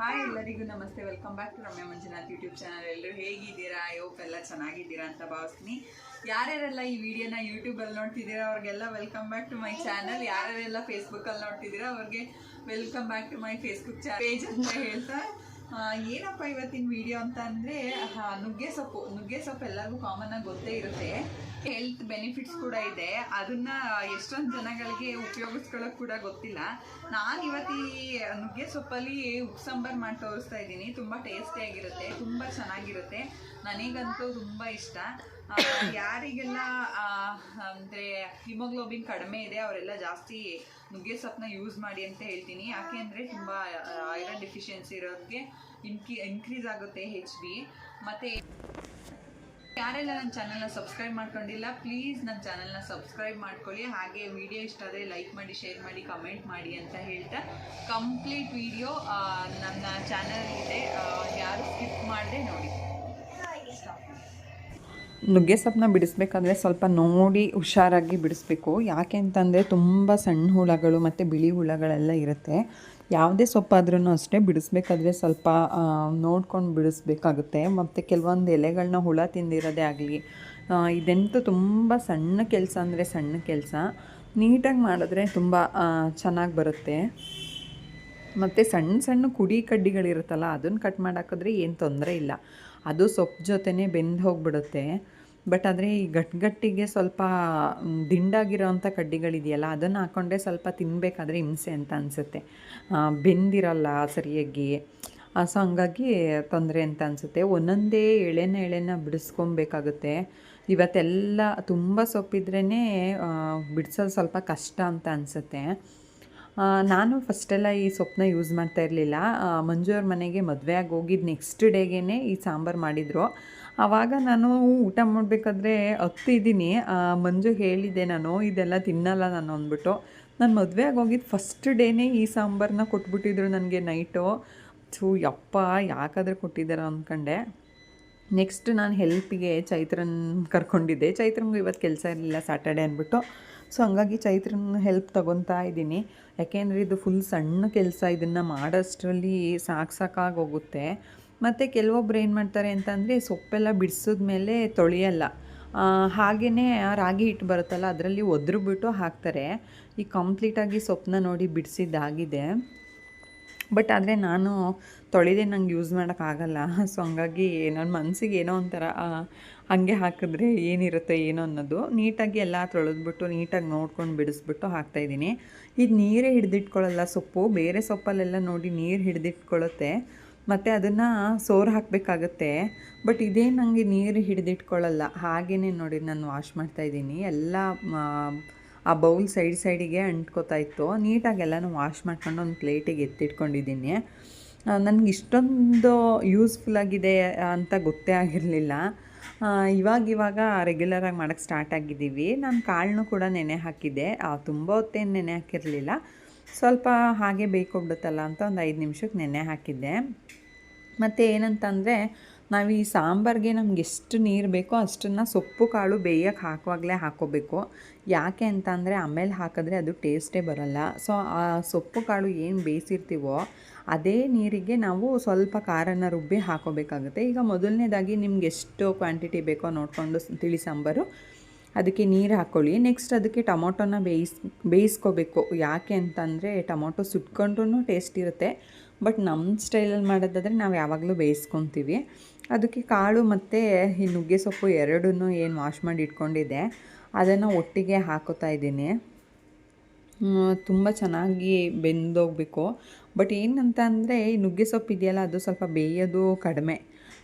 Hi ಎಲ್ಲರಿಗೂ ನಮಸ್ತೆ. Welcome back to Ramya Manjunath YouTube channel ಎಲ್ಲರೂ ಹೇಗಿದ್ದೀರಾ? ಐ ಹೋಪ್ ಎಲ್ಲ ಚೆನ್ನಾಗಿದ್ದೀರಾ ಅಂತ ಭಾವಿಸ್ತೀನಿ. ಯಾರ್ಯಾರೆಲ್ಲ ಈ ವಿಡಿಯೋನ ಯೂಟ್ಯೂಬಲ್ಲಿ ನೋಡ್ತಿದ್ದೀರಾ, ಅವ್ರಿಗೆಲ್ಲ welcome back to my channel ಯಾರ್ಯಾರೆಲ್ಲ ಫೇಸ್ಬುಕ್ಕಲ್ಲಿ ನೋಡ್ತಿದ್ದೀರಾ, ಅವ್ರಿಗೆ welcome back to my Facebook ಚಾ ಪೇಜ್ ಅಂತ ಹೇಳ್ತಾ ಏನಪ್ಪ ಇವತ್ತಿನ ವಿಡಿಯೋ ಅಂತ ಅಂದರೆ ನುಗ್ಗೆ ಸೊಪ್ಪು. ನುಗ್ಗೆ ಸೊಪ್ಪು ಎಲ್ಲರಿಗೂ ಕಾಮನ್ ಆಗಿ ಗೊತ್ತೇ ಇರುತ್ತೆ. ಹೆಲ್ತ್ ಬೆನಿಫಿಟ್ಸ್ ಕೂಡ ಇದೆ. ಅದನ್ನ ಎಷ್ಟೊಂದು ಜನಗಳಿಗೆ ಉಪಯೋಗಿಸ್ಕೊಳ್ಳೋಕೆ ಕೂಡ ಗೊತ್ತಿಲ್ಲ. ನಾನು ಇವತ್ತಿ ಈ ನುಗ್ಗೆ ಸೊಪ್ಪಲ್ಲಿ ಉಪ್ಪು ಸಾಂಬಾರು ಮಾಡಿ ತೋರಿಸ್ತಾ ಇದ್ದೀನಿ. ತುಂಬ ಟೇಸ್ಟಿಯಾಗಿರುತ್ತೆ ತುಂಬ ಚೆನ್ನಾಗಿರುತ್ತೆ. ನನಗಂತೂ ತುಂಬ ಇಷ್ಟ. ಯಾರಿಗೆಲ್ಲ ಅಂದ್ರೆ ಹಿಮೋಗ್ಲೋಬಿನ್ ಕಡಿಮೆ ಇದೆ ಅವರೆಲ್ಲ ಜಾಸ್ತಿ ನುಗ್ಗೆ ಸೊಪ್ಪನ್ನ ಯೂಸ್ ಮಾಡಿ ಅಂತ ಹೇಳ್ತೀನಿ. ಯಾಕೆ ಅಂದರೆ ತುಂಬ ಐರನ್ ಡಿಫಿಷಿಯನ್ಸಿ ಇರೋದಕ್ಕೆ ಇನ್ಕಿ ಇನ್ಕ್ರೀಸ್ ಆಗುತ್ತೆ ಹೆಚ್ ಬಿ ಮತ್ತು ಯಾರೆಲ್ಲ ನನ್ನ ಚಾನಲ್ನ ಸಬ್ಸ್ಕ್ರೈಬ್ ಮಾಡ್ಕೊಂಡಿಲ್ಲ ಪ್ಲೀಸ್ ನನ್ನ ಚಾನಲ್ನ ಸಬ್ಸ್ಕ್ರೈಬ್ ಮಾಡ್ಕೊಳ್ಳಿ. ಹಾಗೆ ವಿಡಿಯೋ ಇಷ್ಟ ಆದರೆ ಲೈಕ್ ಮಾಡಿ ಶೇರ್ ಮಾಡಿ ಕಮೆಂಟ್ ಮಾಡಿ ಅಂತ ಹೇಳ್ತಾ ಕಂಪ್ಲೀಟ್ ವಿಡಿಯೋ ನನ್ನ ಚಾನಲ್ ಇದೆ. ಯಾರು ಸ್ಕಿಪ್ ಮಾಡದೆ ನೋಡಿ. ನುಗ್ಗೆ ಸೊಪ್ಪನ್ನ ಬಿಡಿಸ್ಬೇಕಂದ್ರೆ ಸ್ವಲ್ಪ ನೋಡಿ ಹುಷಾರಾಗಿ ಬಿಡಿಸ್ಬೇಕು. ಯಾಕೆ ಅಂತಂದರೆ ತುಂಬ ಸಣ್ಣ ಹುಳಗಳು ಮತ್ತು ಬಿಳಿ ಹುಳಗಳೆಲ್ಲ ಇರುತ್ತೆ. ಯಾವುದೇ ಸೊಪ್ಪಾದ್ರೂ ಅಷ್ಟೇ ಬಿಡಿಸ್ಬೇಕಾದ್ರೆ ಸ್ವಲ್ಪ ನೋಡ್ಕೊಂಡು ಬಿಡಿಸ್ಬೇಕಾಗುತ್ತೆ. ಮತ್ತು ಕೆಲವೊಂದು ಎಲೆಗಳನ್ನ ಹುಳ ತಿಂದಿರೋದೇ ಆಗಲಿ ಇದಂತೂ ತುಂಬ ಸಣ್ಣ ಕೆಲಸ ಅಂದರೆ ಸಣ್ಣ ಕೆಲಸ. ನೀಟಾಗಿ ಮಾಡಿದ್ರೆ ತುಂಬ ಚೆನ್ನಾಗಿ ಬರುತ್ತೆ. ಮತ್ತು ಸಣ್ಣ ಸಣ್ಣ ಕುಡಿ ಕಡ್ಡಿಗಳಿರುತ್ತಲ್ಲ, ಅದನ್ನು ಕಟ್ ಮಾಡಾಕಿದ್ರೆ ಏನು ತೊಂದರೆ ಇಲ್ಲ. ಅದು ಸೊಪ್ಪು ಜೊತೆನೇ ಬೆಂದು ಹೋಗ್ಬಿಡುತ್ತೆ. ಬಟ್ ಆದರೆ ಈ ಗಟ್ಟಿಗೆ ಸ್ವಲ್ಪ ದಿಂಡಾಗಿರೋಂಥ ಕಡ್ಡಿಗಳಿದೆಯಲ್ಲ, ಅದನ್ನು ಹಾಕ್ಕೊಂಡೆ ಸ್ವಲ್ಪ ತಿನ್ನಬೇಕಾದ್ರೆ ಹಿಂಸೆ ಅಂತ ಅನಿಸುತ್ತೆ. ಬೆಂದಿರಲ್ಲ ಸರಿಯಾಗಿ. ಸೊ ಹಂಗಾಗಿ ತೊಂದರೆ ಅಂತ ಅನಿಸುತ್ತೆ. ಒಂದೊಂದೇ ಎಳೆನ ಎಳೆನ ಬಿಡಿಸ್ಕೊಬೇಕಾಗುತ್ತೆ. ಇವತ್ತೆಲ್ಲ ತುಂಬ ಸೊಪ್ಪಿದ್ರೇ ಬಿಡಿಸೋದು ಸ್ವಲ್ಪ ಕಷ್ಟ ಅಂತ ಅನಿಸುತ್ತೆ. ನಾನು ಫಸ್ಟೆಲ್ಲ ಈ ಸೊಪ್ಪನ್ನ ಯೂಸ್ ಮಾಡ್ತಾ ಇರಲಿಲ್ಲ. ಮಂಜು ಅವ್ರ ಮನೆಗೆ ಮದುವೆ ಆಗಿ ಹೋಗಿದ್ದು ನೆಕ್ಸ್ಟ್ ಡೇಗೇ ಈ ಸಾಂಬಾರು ಮಾಡಿದರು. ಆವಾಗ ನಾನು ಊಟ ಮಾಡಬೇಕಾದ್ರೆ ಹತ್ತಿದ್ದೀನಿ. ಮಂಜು ಹೇಳಿದ್ದೆ ನಾನು, ಇದೆಲ್ಲ ತಿನ್ನಲ್ಲ ನಾನು, ಅಂದ್ಬಿಟ್ಟು. ನಾನು ಮದುವೆ ಆಗೋಗಿದ್ದು ಫಸ್ಟ್ ಡೇನೇ ಈ ಸಾಂಬಾರನ್ನ ಕೊಟ್ಬಿಟ್ಟಿದ್ರು ನನಗೆ ನೈಟು ಥೂ ಯಪ್ಪ, ಯಾಕಾದ್ರೂ ಕೊಟ್ಟಿದ್ದಾರೋ ಅಂದ್ಕೊಂಡೆ ನೆಕ್ಸ್ಟ್ ನಾನು ಹೆಲ್ಪಿಗೆ ಚೈತ್ರನ್ ಕರ್ಕೊಂಡಿದ್ದೆ. ಚೈತ್ರನ್ಗೂ ಇವತ್ತು ಕೆಲಸ ಇರಲಿಲ್ಲ ಸ್ಯಾಟರ್ಡೆ ಅಂದ್ಬಿಟ್ಟು. ಸೊ ಹಂಗಾಗಿ ಚೈತ್ರನ್ ಹೆಲ್ಪ್ ತೊಗೊತಾ ಇದ್ದೀನಿ. ಯಾಕೆಂದರೆ ಇದು ಫುಲ್ ಸಣ್ಣ ಕೆಲಸ, ಇದನ್ನು ಮಾಡೋಷ್ಟರಲ್ಲಿ ಸಾಕು ಸಾಕಾಗಿ ಹೋಗುತ್ತೆ. ಮತ್ತು ಕೆಲವೊಬ್ರು ಏನು ಮಾಡ್ತಾರೆ ಅಂತಂದರೆ ಸೊಪ್ಪೆಲ್ಲ ಬಿಡಿಸಿದ್ಮೇಲೆ ತೊಳೆಯಲ್ಲ. ಹಾಗೆಯೇ ರಾಗಿ ಹಿಟ್ಟು ಬರುತ್ತಲ್ಲ, ಅದರಲ್ಲಿ ಒದ್ರು ಬಿಟ್ಟು ಹಾಕ್ತಾರೆ. ಈ ಕಂಪ್ಲೀಟಾಗಿ ಸೊಪ್ಪನ್ನ ನೋಡಿ ಬಿಡಿಸಿದ್ದಾಗಿದೆ. ಬಟ್ ಆದರೆ ನಾನು ತೊಳೆದೇ, ನಂಗೆ ಯೂಸ್ ಮಾಡೋಕ್ಕಾಗಲ್ಲ ಸೊ ಹಂಗಾಗಿ ನನ್ನ ಮನಸ್ಸಿಗೆ ಏನೋ ಒಂಥರ ಹಾಗೆ ಹಾಕಿದ್ರೆ ಏನಿರುತ್ತೆ, ಏನೋ ಅನ್ನೋದು. ನೀಟಾಗಿ ಎಲ್ಲ ತೊಳೆದ್ಬಿಟ್ಟು, ನೀಟಾಗಿ ನೋಡ್ಕೊಂಡು ಬಿಡಿಸ್ಬಿಟ್ಟು ಹಾಕ್ತಾಯಿದ್ದೀನಿ ಇದು ನೀರೇ ಹಿಡಿದಿಟ್ಕೊಳ್ಳಲ್ಲ ಸೊಪ್ಪು. ಬೇರೆ ಸೊಪ್ಪಲ್ಲೆಲ್ಲ ನೋಡಿ ನೀರು ಹಿಡಿದಿಟ್ಕೊಳ್ಳುತ್ತೆ ಮತ್ತು ಅದನ್ನು ಸೋರ್ ಹಾಕಬೇಕಾಗತ್ತೆ. ಬಟ್ ಇದೇ ನನಗೆ ನೀರು ಹಿಡಿದಿಟ್ಕೊಳ್ಳಲ್ಲ ಹಾಗೇ ನೋಡಿ ನಾನು ವಾಶ್ ಮಾಡ್ತಾಯಿದ್ದೀನಿ ಎಲ್ಲ ಆ, ಬೌಲ್ ಸೈಡ್ ಸೈಡಿಗೆ ಅಂಟ್ಕೋತಾ ಇತ್ತು. ನೀಟಾಗಿ ಎಲ್ಲನೂ ವಾಶ್ ಮಾಡ್ಕೊಂಡು ಒಂದು ಪ್ಲೇಟಿಗೆ ಎತ್ತಿಟ್ಕೊಂಡಿದ್ದೀನಿ. ನನಗೆ ಇಷ್ಟೊಂದು ಯೂಸ್ಫುಲ್ ಆಗಿದೆ ಅಂತ ಗೊತ್ತೇ ಆಗಿರಲಿಲ್ಲ. ಇವಾಗ ಇವಾಗ ರೆಗ್ಯುಲರಾಗಿ ಮಾಡೋಕ್ಕೆ ಸ್ಟಾರ್ಟ್ ಆಗಿದ್ದೀವಿ. ನಾನು ಕಾಳನ್ನು ಕೂಡ ನೆನೆ ಹಾಕಿದ್ದೆ. ತುಂಬ ಹೊತ್ತೇನು ನೆನೆ ಹಾಕಿರಲಿಲ್ಲ. ಸ್ವಲ್ಪ ಹಾಗೆ ಬೇಯ್ಕೊಬಿಡುತ್ತಲ್ಲ ಅಂತ ಒಂದು ಐದು ನಿಮಿಷಕ್ಕೆ ನೆನೆ ಹಾಕಿದ್ದೆ. ಮತ್ತು ಏನಂತಂದರೆ, ನಾವು ಈ ಸಾಂಬಾರಿಗೆ ನಮ್ಗೆ ಎಷ್ಟು ನೀರು ಬೇಕೋ ಅಷ್ಟನ್ನು ಸೊಪ್ಪು, ಕಾಳು ಬೇಯಕ್ಕೆ ಹಾಕುವಾಗಲೇ ಹಾಕೋಬೇಕು. ಯಾಕೆ ಅಂತ ಅಂದರೆ ಆಮೇಲೆ ಹಾಕಿದ್ರೆ ಅದು ಟೇಸ್ಟೇ ಬರಲ್ಲ. ಸೊ, ಆ ಸೊಪ್ಪು, ಕಾಳು ಏನು ಬೇಯಿಸಿರ್ತೀವೋ ಅದೇ ನೀರಿಗೆ ನಾವು ಸ್ವಲ್ಪ ಖಾರನ ರುಬ್ಬಿ ಹಾಕೋಬೇಕಾಗುತ್ತೆ. ಈಗ ಮೊದಲನೇದಾಗಿ ನಿಮ್ಗೆ ಎಷ್ಟು ಕ್ವಾಂಟಿಟಿ ಬೇಕೋ ನೋಡಿಕೊಂಡು ತಿಳಿ ಸಾಂಬಾರು ಅದಕ್ಕೆ ನೀರು ಹಾಕ್ಕೊಳ್ಳಿ ನೆಕ್ಸ್ಟ್ ಅದಕ್ಕೆ ಟೊಮೊಟೊನ ಬೇಯಿಸ್, ಬೇಯಿಸ್ಕೋಬೇಕು. ಯಾಕೆ ಅಂತಂದರೆ ಟೊಮೊಟೊ ಸುಟ್ಕೊಂಡ್ರೂ ಟೇಸ್ಟ್ ಇರುತ್ತೆ. ಬಟ್ ನಮ್ಮ ಸ್ಟೈಲಲ್ಲಿ ಮಾಡೋದಾದರೆ ನಾವು ಯಾವಾಗಲೂ ಬೇಯಿಸ್ಕೊತೀವಿ. ಅದಕ್ಕೆ ಕಾಳು ಮತ್ತು ಈ ನುಗ್ಗೆ ಸೊಪ್ಪು ಎರಡನ್ನೂ ಏನು ವಾಶ್ ಮಾಡಿ ಇಟ್ಕೊಂಡಿದ್ದೆ, ಅದನ್ನು ಒಟ್ಟಿಗೆ ಹಾಕೋತಾ ಇದ್ದೀನಿ. ತುಂಬ ಚೆನ್ನಾಗಿ ಬೆಂದೋಗಬೇಕು. ಬಟ್ ಏನಂತ ಅಂದರೆ ಈ ನುಗ್ಗೆ ಸೊಪ್ಪು ಇದೆಯಲ್ಲ, ಅದು ಸ್ವಲ್ಪ ಬೇಯೋದು ಕಡಿಮೆ.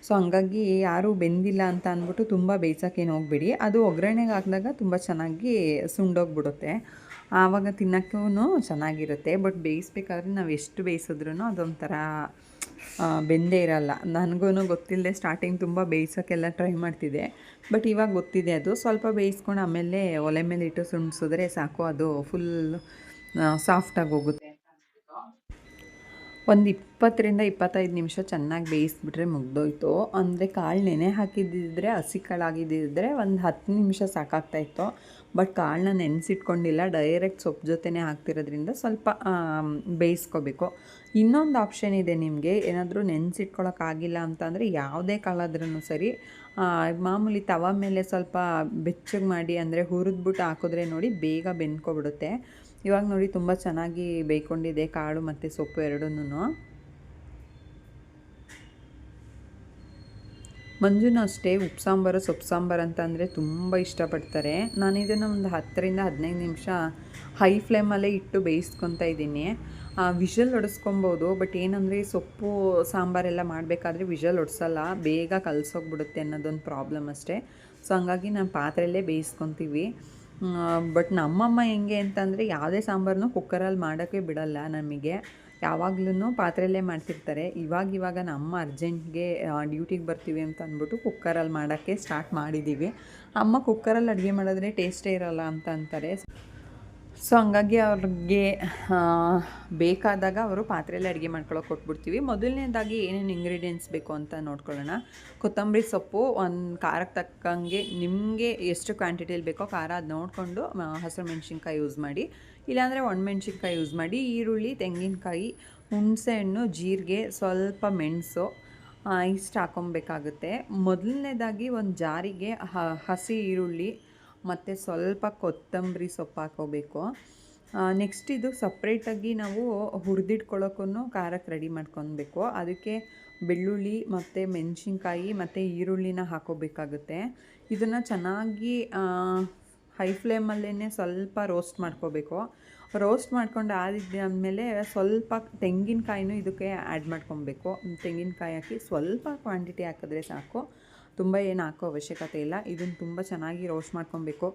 ಸೊ ಹಂಗಾಗಿ ಯಾರೂ ಬೆಂದಿಲ್ಲ ಅಂತ ಅಂದ್ಬಿಟ್ಟು ತುಂಬ ಬೇಯಿಸೋಕ್ಕೇನು ಹೋಗ್ಬೇಡಿ. ಅದು ಒಗ್ಗರಣೆಗೆ ಹಾಕಿದಾಗ ತುಂಬ ಚೆನ್ನಾಗಿ ಸುಂಡೋಗ್ಬಿಡುತ್ತೆ. ಆವಾಗ ತಿನ್ನೋಕ್ಕೂ ಚೆನ್ನಾಗಿರುತ್ತೆ. ಬಟ್ ಬೇಯಿಸ್ಬೇಕಾದ್ರೆ ನಾವು ಎಷ್ಟು ಬೇಯಿಸಿದ್ರೂ ಅದೊಂಥರ ಬೆಂದೇ ಇರಲ್ಲ. ನನಗೂ ಗೊತ್ತಿಲ್ಲದೆ ಸ್ಟಾರ್ಟಿಂಗ್ ತುಂಬ ಬೇಯಿಸೋಕ್ಕೆಲ್ಲ ಟ್ರೈ ಮಾಡ್ತಿದ್ದೆ. ಬಟ್ ಇವಾಗ ಗೊತ್ತಿದೆ ಅದು. ಸ್ವಲ್ಪ ಬೇಯಿಸ್ಕೊಂಡು ಆಮೇಲೆ ಒಲೆ ಮೇಲೆ ಇಟ್ಟು ಸುಣ್ಸಿದ್ರೆ ಸಾಕು. ಅದು ಫುಲ್ ಸಾಫ್ಟಾಗಿ ಹೋಗುತ್ತೆ. ಒಂದು ಇಪ್ಪತ್ತರಿಂದ ಇಪ್ಪತ್ತೈದು ನಿಮಿಷ ಚೆನ್ನಾಗಿ ಬೇಯಿಸ್ಬಿಟ್ರೆ ಮುಗ್ದೋಯ್ತು. ಅಂದರೆ ಕಾಳು ನೆನೆ ಹಾಕಿದ್ದಿದ್ರೆ ಹಸಿ ಕಾಳಾಗಿದ್ದಿದ್ರೆ ಒಂದು ಹತ್ತು ನಿಮಿಷ ಸಾಕಾಗ್ತಾಯಿತ್ತು ಬಟ್ ಕಾಳನ್ನ ನೆನೆಸಿಟ್ಕೊಂಡಿಲ್ಲ. ಡೈರೆಕ್ಟ್ ಸೊಪ್ಪು ಜೊತೆನೇ ಹಾಕ್ತಿರೋದ್ರಿಂದ ಸ್ವಲ್ಪ ಬೇಯಿಸ್ಕೋಬೇಕು. ಇನ್ನೊಂದು ಆಪ್ಷನ್ ಇದೆ ನಿಮಗೆ. ಏನಾದರೂ ನೆನೆಸಿಟ್ಕೊಳ್ಳೋಕ್ಕಾಗಿಲ್ಲ ಅಂತಂದರೆ ಯಾವುದೇ ಕಾಳಾದ್ರೂ ಸರಿ. ಮಾಮೂಲಿ ತವ ಮೇಲೆ ಸ್ವಲ್ಪ ಬೆಚ್ಚಗೆ ಮಾಡಿ ಅಂದರೆ ಹುರಿದ್ಬಿಟ್ಟು ಹಾಕಿದ್ರೆ ನೋಡಿ ಬೇಗ ಬೆಂದ್ಕೊಬಿಡುತ್ತೆ. ಇವಾಗ ನೋಡಿ ತುಂಬ ಚೆನ್ನಾಗಿ ಬೇಯ್ಕೊಂಡಿದೆ, ಕಾಳು ಮತ್ತು ಸೊಪ್ಪು ಎರಡೂ ಮಂಜುನೂ ಅಷ್ಟೇ ಉಪ್ಪು ಸಾಂಬಾರು, ಸೊಪ್ಪು ಸಾಂಬಾರು ಅಂತ ಅಂದರೆ ತುಂಬ ಇಷ್ಟಪಡ್ತಾರೆ. ನಾನು ಇದನ್ನು ಒಂದು ಹತ್ತರಿಂದ ಹದಿನೈದು ನಿಮಿಷ ಹೈ ಫ್ಲೇಮಲ್ಲೇ ಇಟ್ಟು ಬೇಯಿಸ್ಕೊತಾ ಇದ್ದೀನಿ. ವಿಷಲ್ ಹೊಡೆಸ್ಕೊಬೋದು ಬಟ್ ಏನಂದರೆ ಸೊಪ್ಪು ಸಾಂಬಾರೆಲ್ಲ ಮಾಡಬೇಕಾದ್ರೆ ವಿಷಲ್ ಹೊಡ್ಸಲ್ಲ ಬೇಗ ಕಲಸೋಗ್ಬಿಡುತ್ತೆ ಅನ್ನೋದೊಂದು ಪ್ರಾಬ್ಲಮ್ ಅಷ್ಟೇ. ಸೊ, ಹಂಗಾಗಿ ನಾನು ಪಾತ್ರೆಯಲ್ಲೇ ಬೇಯಿಸ್ಕೊತೀವಿ. ಬಟ್ ನಮ್ಮಮ್ಮ ಹೆಂಗೆ ಅಂತಂದರೆ ಯಾವುದೇ ಸಾಂಬಾರನ್ನು ಕುಕ್ಕರಲ್ಲಿ ಮಾಡೋಕ್ಕೆ ಬಿಡಲ್ಲ ನಮಗೆ. ಯಾವಾಗ್ಲೂ ಪಾತ್ರೆಯಲ್ಲೇ ಮಾಡ್ತಿರ್ತಾರೆ. ಇವಾಗ ಇವಾಗ ನಮ್ಮ ಅರ್ಜೆಂಟ್ಗೆ ಡ್ಯೂಟಿಗೆ ಬರ್ತೀವಿ ಅಂತ ಅಂದ್ಬಿಟ್ಟು ಕುಕ್ಕರಲ್ಲಿ ಮಾಡೋಕ್ಕೆ ಸ್ಟಾರ್ಟ್ ಮಾಡಿದ್ದೀವಿ. ಅಮ್ಮ ಕುಕ್ಕರಲ್ಲಿ ಅಡುಗೆ ಮಾಡಿದ್ರೆ ಟೇಸ್ಟೇ ಇರಲ್ಲ ಅಂತ ಅಂತಾರೆ. ಸೊ ಹಂಗಾಗಿ ಅವ್ರಿಗೆ ಬೇಕಾದಾಗ ಅವರು ಪಾತ್ರೆಯಲ್ಲಿ ಅಡುಗೆ ಮಾಡ್ಕೊಳ್ಳೋಕೆ ಕೊಟ್ಬಿಡ್ತೀವಿ. ಮೊದಲನೇದಾಗಿ ಏನೇನು ಇಂಗ್ರೀಡಿಯೆಂಟ್ಸ್ ಬೇಕು ಅಂತ ನೋಡ್ಕೊಳ್ಳೋಣ. ಕೊತ್ತಂಬರಿ ಸೊಪ್ಪು, ಒಂದು ಖಾರಕ್ಕೆ ತಕ್ಕಂಗೆ ನಿಮಗೆ ಎಷ್ಟು ಕ್ವಾಂಟಿಟಿಯಲ್ಲಿ ಬೇಕೋ ಖಾರ ಅದು ನೋಡಿಕೊಂಡು ಹಸಿರು ಮೆಣಸಿನ್ಕಾಯಿ ಯೂಸ್ ಮಾಡಿ. ಇಲ್ಲಾಂದರೆ ಒಣಮೆಣ್ಸಿನ್ಕಾಯಿ ಯೂಸ್ ಮಾಡಿ. ಈರುಳ್ಳಿ, ತೆಂಗಿನಕಾಯಿ ಹುಣಸೆಹಣ್ಣು ಜೀರಿಗೆ, ಸ್ವಲ್ಪ ಮೆಣಸು ಇಷ್ಟು ಹಾಕೊಬೇಕಾಗುತ್ತೆ. ಮೊದಲನೇದಾಗಿ ಒಂದು ಜಾರಿಗೆ ಹಸಿ ಈರುಳ್ಳಿ ಮತ್ತು ಸ್ವಲ್ಪ ಕೊತ್ತಂಬರಿ ಸೊಪ್ಪು ಹಾಕೋಬೇಕು. ನೆಕ್ಸ್ಟ್ ಇದು ಸಪ್ರೇಟಾಗಿ ನಾವು ಹುರಿದಿಟ್ಕೊಳ್ಳೋಕ್ಕೂ ಖಾರಕ್ಕೆ ರೆಡಿ ಮಾಡ್ಕೊಬೇಕು ಅದಕ್ಕೆ ಬೆಳ್ಳುಳ್ಳಿ ಮತ್ತು ಮೆಣಸಿನ್ಕಾಯಿ ಮತ್ತು ಈರುಳ್ಳಿನ ಹಾಕೋಬೇಕಾಗುತ್ತೆ. ಇದನ್ನು ಚೆನ್ನಾಗಿ ಹೈ ಫ್ಲೇಮಲ್ಲೇ ಸ್ವಲ್ಪ ರೋಸ್ಟ್ ಮಾಡ್ಕೋಬೇಕು. ರೋಸ್ಟ್ ಮಾಡ್ಕೊಂಡು ಆದಿದ್ದಾದಮೇಲೆ ಸ್ವಲ್ಪ ತೆಂಗಿನಕಾಯಿನೂ ಇದಕ್ಕೆ ಆ್ಯಡ್ ಮಾಡ್ಕೊಬೇಕು ತೆಂಗಿನಕಾಯಿ ಹಾಕಿ ಸ್ವಲ್ಪ ಕ್ವಾಂಟಿಟಿ ಹಾಕಿದ್ರೆ ಸಾಕು. ತುಂಬ ಏನು ಹಾಕೋ ಅವಶ್ಯಕತೆ ಇಲ್ಲ. ಇದನ್ನು ತುಂಬ ಚೆನ್ನಾಗಿ ರೋಸ್ಟ್ ಮಾಡ್ಕೊಬೇಕು.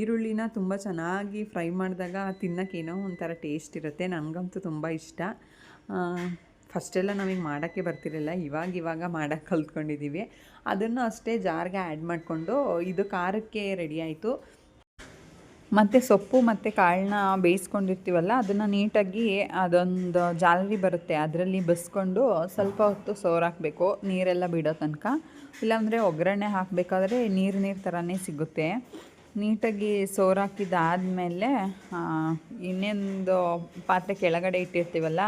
ಈರುಳ್ಳಿನ ತುಂಬ ಚೆನ್ನಾಗಿ ಫ್ರೈ ಮಾಡಿದಾಗ ತಿನ್ನೋಕ್ಕೇನೋ ಒಂಥರ ಟೇಸ್ಟ್ ಇರುತ್ತೆ. ನನಗಂತೂ ತುಂಬ ಇಷ್ಟ. ಫಸ್ಟೆಲ್ಲ ನಮಗೆ ಮಾಡೋಕ್ಕೆ ಬರ್ತಿರಲಿಲ್ಲ. ಇವಾಗ ಇವಾಗ ಮಾಡೋಕ್ಕೆ ಕಲ್ತ್ಕೊಂಡಿದ್ದೀವಿ ಅದನ್ನು ಅಷ್ಟೇ ಜಾರ್ಗೆ ಆ್ಯಡ್ ಮಾಡಿಕೊಂಡು ಇದು ಖಾರಕ್ಕೆ ರೆಡಿ ಆಯಿತು. ಮತ್ತು ಸೊಪ್ಪು ಮತ್ತು ಕಾಳನ್ನ ಬೇಯಿಸ್ಕೊಂಡಿರ್ತೀವಲ್ಲ, ಅದನ್ನು ನೀಟಾಗಿ ಅದೊಂದು ಜಾಲರಿ ಬರುತ್ತೆ. ಅದರಲ್ಲಿ ಬಸ್ಕೊಂಡು ಸ್ವಲ್ಪ ಹೊತ್ತು ಸೋರಾಕಬೇಕು. ನೀರೆಲ್ಲ ಬಿಡೋ ತನಕ. ಇಲ್ಲಾಂದರೆ ಒಗ್ಗರಣೆ ಹಾಕಬೇಕಾದ್ರೆ ನೀರು ನೀರು ಥರನೇ ಸಿಗುತ್ತೆ. ನೀಟಾಗಿ ಸೋರಾಕಿದ್ದಾದಮೇಲೆ ಇನ್ನೊಂದು ಪಾತ್ರೆ ಕೆಳಗಡೆ ಇಟ್ಟಿರ್ತೀವಲ್ಲ,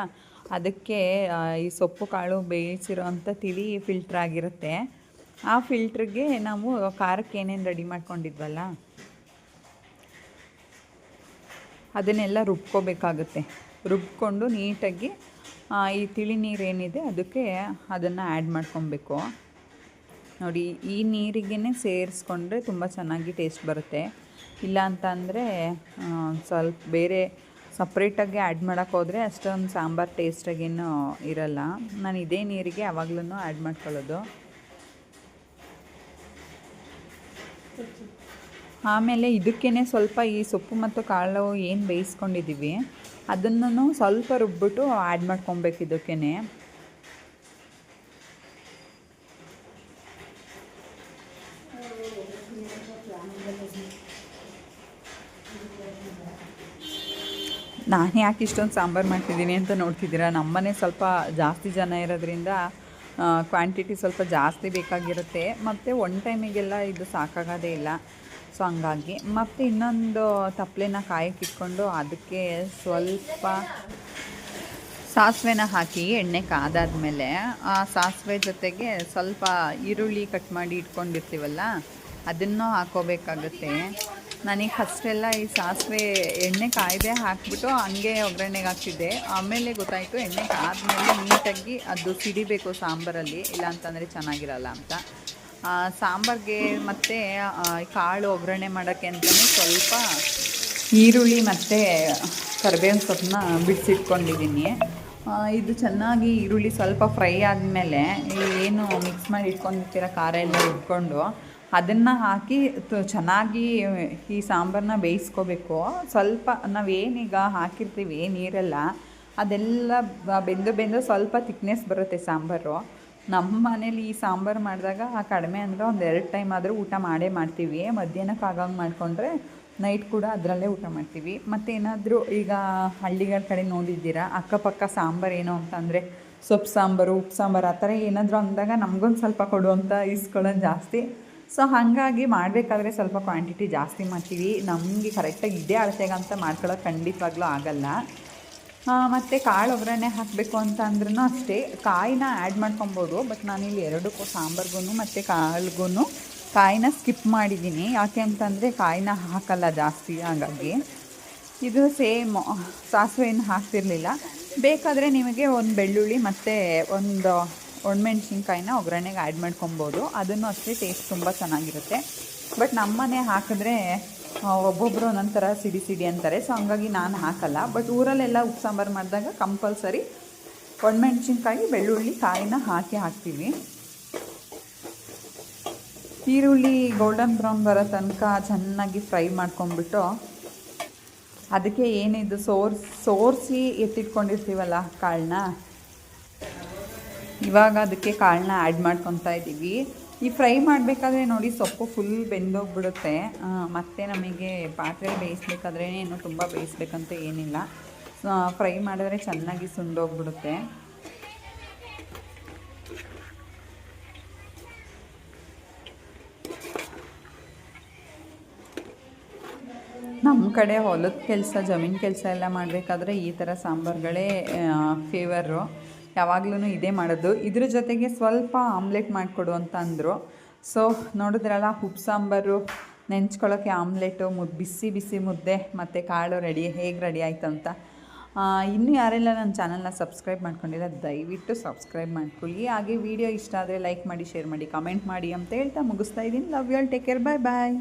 ಅದಕ್ಕೆ ಈ ಸೊಪ್ಪು ಕಾಳು ಬೇಯಿಸಿರೋ ಅಂಥ ತಿಳಿ ಫಿಲ್ಟ್ರ್ ಆಗಿರುತ್ತೆ. ಆ ಫಿಲ್ಟ್ರಿಗೆ ನಾವು ಖಾರಕ್ಕೆ ಏನೇನು ರೆಡಿ ಮಾಡ್ಕೊಂಡಿದ್ವಲ್ಲ ಅದನ್ನೆಲ್ಲ ರುಬ್ಕೋಬೇಕಾಗುತ್ತೆ. ರುಬ್ಕೊಂಡು ನೀಟಾಗಿ ಈ ತಿಳಿ ನೀರು ಏನಿದೆ ಅದಕ್ಕೆ ಅದನ್ನು ಆ್ಯಡ್ ಮಾಡ್ಕೊಬೇಕು. ನೋಡಿ, ಈ ನೀರಿಗೇ ಸೇರಿಸ್ಕೊಂಡ್ರೆ ತುಂಬ ಚೆನ್ನಾಗಿ ಟೇಸ್ಟ್ ಬರುತ್ತೆ. ಇಲ್ಲ ಅಂತ ಸ್ವಲ್ಪ ಬೇರೆ ಸಪ್ರೇಟಾಗಿ ಆ್ಯಡ್ ಮಾಡೋಕ್ಕೆ ಹೋದರೆ ಅಷ್ಟೊಂದು ಸಾಂಬಾರು ಟೇಸ್ಟಾಗೇನು ಇರಲ್ಲ. ನಾನು ಇದೇ ನೀರಿಗೆ ಯಾವಾಗ್ಲೂ ಆ್ಯಡ್ ಮಾಡ್ಕೊಳ್ಳೋದು. ಆಮೇಲೆ ಇದಕ್ಕೇ ಸ್ವಲ್ಪ ಈ ಸೊಪ್ಪು ಮತ್ತು ಕಾಳು ಏನು ಬೇಯಿಸ್ಕೊಂಡಿದ್ದೀವಿ ಅದನ್ನು ಸ್ವಲ್ಪ ರುಬ್ಬಿಟ್ಟು ಆ್ಯಡ್ ಮಾಡ್ಕೊಬೇಕು ಇದಕ್ಕೇ ನಾನು ಯಾಕೆ ಇಷ್ಟೊಂದು ಸಾಂಬಾರು ಮಾಡ್ತಿದ್ದೀನಿ ಅಂತ ನೋಡ್ತಿದ್ದೀರಾ? ನಮ್ಮನೆ ಸ್ವಲ್ಪ ಜಾಸ್ತಿ ಜನ ಇರೋದ್ರಿಂದ ಕ್ವಾಂಟಿಟಿ ಸ್ವಲ್ಪ ಜಾಸ್ತಿ ಬೇಕಾಗಿರುತ್ತೆ. ಮತ್ತು ಒನ್ ಟೈಮಿಗೆಲ್ಲ ಇದು ಸಾಕಾಗೋದೇ ಇಲ್ಲ. ಸೊ ಹಂಗಾಗಿ. ಮತ್ತು ಇನ್ನೊಂದು ತಪ್ಪಲೆನ ಕಾಯಕ್ಕೆ ಇಟ್ಕೊಂಡು ಅದಕ್ಕೆ ಸ್ವಲ್ಪ ಸಾಸಿವೆನ ಹಾಕಿ ಎಣ್ಣೆ ಕಾದಾದ್ಮೇಲೆ, ಆ ಸಾಸಿವೆ ಜೊತೆಗೆ ಸ್ವಲ್ಪ ಈರುಳ್ಳಿ ಕಟ್ ಮಾಡಿ ಇಟ್ಕೊಂಡಿರ್ತೀವಲ್ಲ, ಅದನ್ನು ಹಾಕೋಬೇಕಾಗುತ್ತೆ. ನನಗೆ ಫಸ್ಟೆಲ್ಲ ಈ ಸಾಸಿವೆ ಎಣ್ಣೆ ಕಾಯ್ದೆ ಹಾಕಿಬಿಟ್ಟು ಹಂಗೆ ಒಗ್ಗರಣೆಗೆ ಹಾಕ್ತಿದ್ದೆ. ಆಮೇಲೆ ಗೊತ್ತಾಯಿತು, ಎಣ್ಣೆ ಕಾದ್ಮೇಲೆ ನೀಟಾಗಿ ಅದು ಸಿಡಿಬೇಕು ಸಾಂಬಾರಲ್ಲಿ ಇಲ್ಲ ಅಂತಂದರೆ ಚೆನ್ನಾಗಿರಲ್ಲ ಅಂತ. ಸಾಂಬಾರ್ಗೆ ಮತ್ತು ಕಾಳು ಒಗ್ಗರಣೆ ಮಾಡೋಕ್ಕೆ ಅಂತಲೇ ಸ್ವಲ್ಪ ಈರುಳ್ಳಿ ಮತ್ತು ಕರಿಬೇವಿನ ಸೊಪ್ಪನ್ನ ಬಿಡಿಸಿಟ್ಕೊಂಡಿದ್ದೀನಿ. ಇದು ಚೆನ್ನಾಗಿ ಈರುಳ್ಳಿ ಸ್ವಲ್ಪ ಫ್ರೈ ಆದಮೇಲೆ ಏನು ಮಿಕ್ಸ್ ಮಾಡಿ ಇಟ್ಕೊಂಡಿರ್ತೀರ ಖಾರ ಎಲ್ಲ ಇಟ್ಕೊಂಡು ಅದನ್ನು ಹಾಕಿ ಚೆನ್ನಾಗಿ ಈ ಸಾಂಬಾರನ್ನ ಬೇಯಿಸ್ಕೋಬೇಕು. ಸ್ವಲ್ಪ ನಾವೇನೀಗ ಹಾಕಿರ್ತೀವಿ, ನೀರೆಲ್ಲ, ಅದೆಲ್ಲ ಬೆಂದು ಬೆಂದು ಸ್ವಲ್ಪ ತಿಕ್ನೆಸ್ ಬರುತ್ತೆ ಸಾಂಬಾರು. ನಮ್ಮ ಮನೇಲಿ ಈ ಸಾಂಬಾರು ಮಾಡಿದಾಗ ಕಡಿಮೆ ಅಂದರೆ ಒಂದು ಎರಡು ಟೈಮ್ ಆದರೂ ಊಟ ಮಾಡೇ ಮಾಡ್ತೀವಿ. ಮಧ್ಯಾಹ್ನಕ್ಕೆ ಆಗಂಗೆ ಮಾಡಿಕೊಂಡ್ರೆ ನೈಟ್ ಕೂಡ ಅದರಲ್ಲೇ ಊಟ ಮಾಡ್ತೀವಿ. ಮತ್ತು ಏನಾದರೂ ಈಗ ಹಳ್ಳಿಗಳ ಕಡೆ ನೋಡಿದ್ದೀರಾ? ಅಕ್ಕಪಕ್ಕ ಸಾಂಬಾರು ಏನು ಅಂತಂದರೆ ಸೊಪ್ಪು ಸಾಂಬಾರು, ಉಪ್ಪು ಸಾಂಬಾರು ಆ ಥರ ಏನಾದರೂ ಅಂದಾಗ ನಮಗೊಂದು ಸ್ವಲ್ಪ ಕೊಡುವಂಥ ಇಸ್ಕೊಳ್ಳೋದು ಜಾಸ್ತಿ. ಸೊ ಹಾಗಾಗಿ ಮಾಡಬೇಕಾದ್ರೆ ಸ್ವಲ್ಪ ಕ್ವಾಂಟಿಟಿ ಜಾಸ್ತಿ ಮಾಡ್ತೀವಿ. ನಮಗೆ ಕರೆಕ್ಟಾಗಿ ಇದೇ ಅಳತೆಗಂತ ಮಾಡ್ಕೊಳ್ಳೋಕೆ ಖಂಡಿತವಾಗ್ಲೂ ಆಗಲ್ಲ. ಮತ್ತು ಕಾಳು ಒಗ್ಗರಣೆ ಹಾಕಬೇಕು ಅಂತ ಅಂದ್ರೂ ಅಷ್ಟೇ. ಕಾಯಿನ ಆ್ಯಡ್ ಮಾಡ್ಕೊಬೋದು ಬಟ್ ನಾನಿಲ್ಲಿ ಎರಡಕ್ಕೂ ಸಾಂಬಾರ್ಗೂ ಮತ್ತು ಕಾಳಿಗೂ ಕಾಯಿನ ಸ್ಕಿಪ್ ಮಾಡಿದ್ದೀನಿ. ಯಾಕೆ ಅಂತಂದರೆ ಕಾಯಿನ ಹಾಕಲ್ಲ ಜಾಸ್ತಿ ಹಾಗಾಗಿ. ಇದು ಸೇಮ್ ಸಾಸಿವೆಯನ್ನು ಹಾಕ್ತಿರ್ಲಿಲ್ಲ. ಬೇಕಾದರೆ ನಿಮಗೆ ಒಂದು ಬೆಳ್ಳುಳ್ಳಿ ಮತ್ತು ಒಂದು ಒಣಮೆಣ್ಸಿನ್ಕಾಯಿನ ಒಗ್ಗರಣೆಗೆ ಆ್ಯಡ್ ಮಾಡ್ಕೊಬೋದು. ಅದನ್ನು ಅಷ್ಟೇ ಟೇಸ್ಟ್ ತುಂಬ ಚೆನ್ನಾಗಿರುತ್ತೆ. ಬಟ್ ನಮ್ಮನೆ ಹಾಕಿದ್ರೆ ಒಬ್ಬೊಬ್ಬರು ಒಂದೊಂಥರ ಸಿಡಿ ಸಿಡಿ ಅಂತಾರೆ. ಸೊ ಹಂಗಾಗಿ ನಾನು ಹಾಕಲ್ಲ. ಬಟ್ ಊರಲ್ಲೆಲ್ಲ ಉಪ್ಪು ಸಾಂಬಾರು ಮಾಡಿದಾಗ ಕಂಪಲ್ಸರಿ ಒಣಮೆಣ್ಸಿನ್ಕಾಯಿ, ಬೆಳ್ಳುಳ್ಳಿ, ಕಾಯಿನ ಹಾಕಿ ಹಾಕ್ತೀವಿ. ಈರುಳ್ಳಿ ಗೋಲ್ಡನ್ ಬ್ರೌನ್ ಬರೋ ತನಕ ಚೆನ್ನಾಗಿ ಫ್ರೈ ಮಾಡ್ಕೊಂಬಿಟ್ಟು ಅದಕ್ಕೆ ಏನಿದು ಸೋರ್ಸ್ ಸೋರಿಸಿ ಎತ್ತಿಟ್ಕೊಂಡಿರ್ತೀವಲ್ಲ ಕಾಳನ್ನ? ಇವಾಗ ಅದಕ್ಕೆ ಕಾಳನ್ನ ಆ್ಯಡ್ ಮಾಡ್ಕೊತಾ ಇದ್ದೀವಿ. ಈ ಫ್ರೈ ಮಾಡಬೇಕಾದ್ರೆ ನೋಡಿ ಸೊಪ್ಪು ಫುಲ್ ಬೆಂದೋಗ್ಬಿಡುತ್ತೆ. ಮತ್ತು ನಮಗೆ ಪಾತ್ರೆ ಬೇಯಿಸ್ಬೇಕಾದ್ರೆ ಏನು ತುಂಬ ಬೇಯಿಸ್ಬೇಕಂತ ಏನಿಲ್ಲ. ಫ್ರೈ ಮಾಡಿದ್ರೆ ಚೆನ್ನಾಗಿ ಸುಂಡೋಗ್ಬಿಡುತ್ತೆ ನಮ್ಮ ಕಡೆ ಹೊಲದ ಕೆಲಸ, ಜಮೀನು ಕೆಲಸ ಎಲ್ಲ ಮಾಡಬೇಕಾದ್ರೆ ಈ ಥರ ಸಾಂಬಾರುಗಳೇ ಫೇವರು ಯಾವಾಗ್ಲೂ ಇದೇ ಮಾಡೋದು. ಇದ್ರ ಜೊತೆಗೆ ಸ್ವಲ್ಪ ಆಮ್ಲೆಟ್ ಮಾಡಿಕೊಡು ಅಂತ ಅಂದರು. ಸೊ ನೋಡಿದ್ರಲ್ಲ, ಉಪ್ಪು ಸಾಂಬಾರು ನೆಂಚ್ಕೊಳ್ಳೋಕ್ಕೆ ಆಮ್ಲೆಟು ಮುದ್ ಬಿಸಿ ಬಿಸಿ ಮುದ್ದೆ ಮತ್ತು ಕಾಳು ರೆಡಿ, ಹೇಗೆ ರೆಡಿ ಆಯಿತು ಅಂತ. ಇನ್ನೂ ಯಾರೆಲ್ಲ ನನ್ನ ಚಾನಲ್ನ ಸಬ್ಸ್ಕ್ರೈಬ್ ಮಾಡ್ಕೊಂಡಿಲ್ಲ, ದಯವಿಟ್ಟು ಸಬ್ಸ್ಕ್ರೈಬ್ ಮಾಡ್ಕೊಳ್ಳಿ. ಹಾಗೆ ವಿಡಿಯೋ ಇಷ್ಟ ಆದರೆ ಲೈಕ್ ಮಾಡಿ ಶೇರ್ ಮಾಡಿ ಕಮೆಂಟ್ ಮಾಡಿ ಅಂತ ಹೇಳ್ತಾ ಮುಗಿಸ್ತಾ ಇದ್ದೀನಿ. Love you all take care bye bye